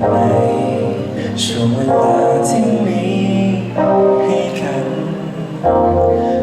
ไหช่วงเวลาที่มีให้กัน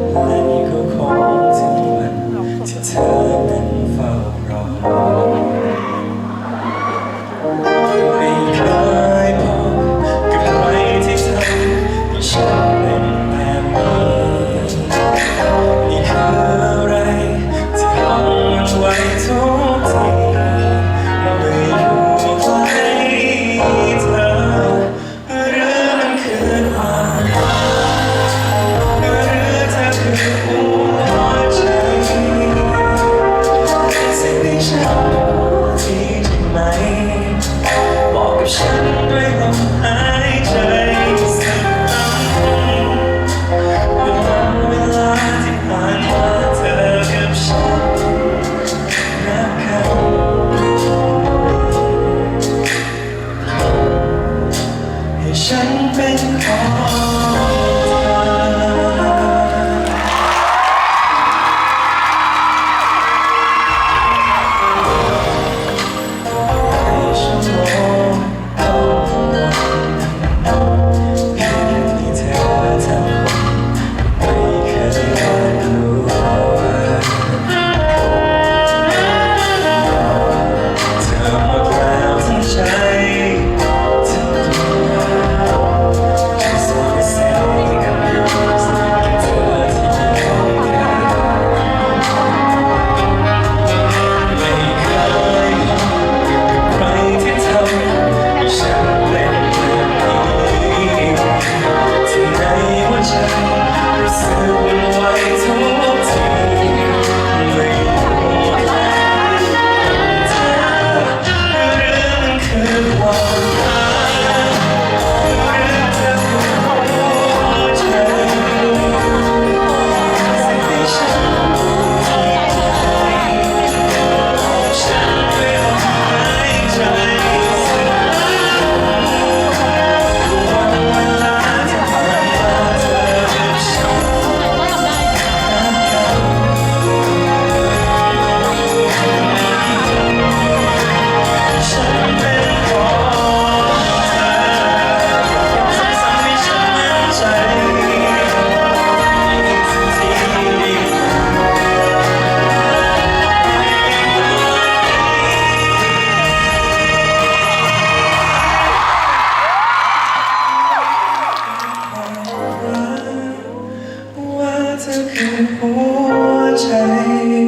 จะคืนหัวใจ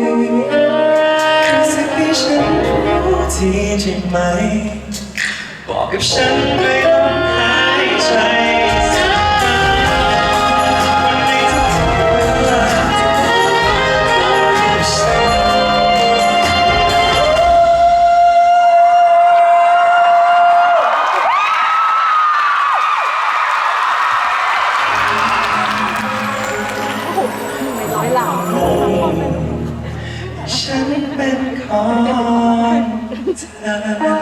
คือสิ่งที่ฉันรู้ที่จริงไหม บอกกับฉันด้วยลมหายใจ ของเธอ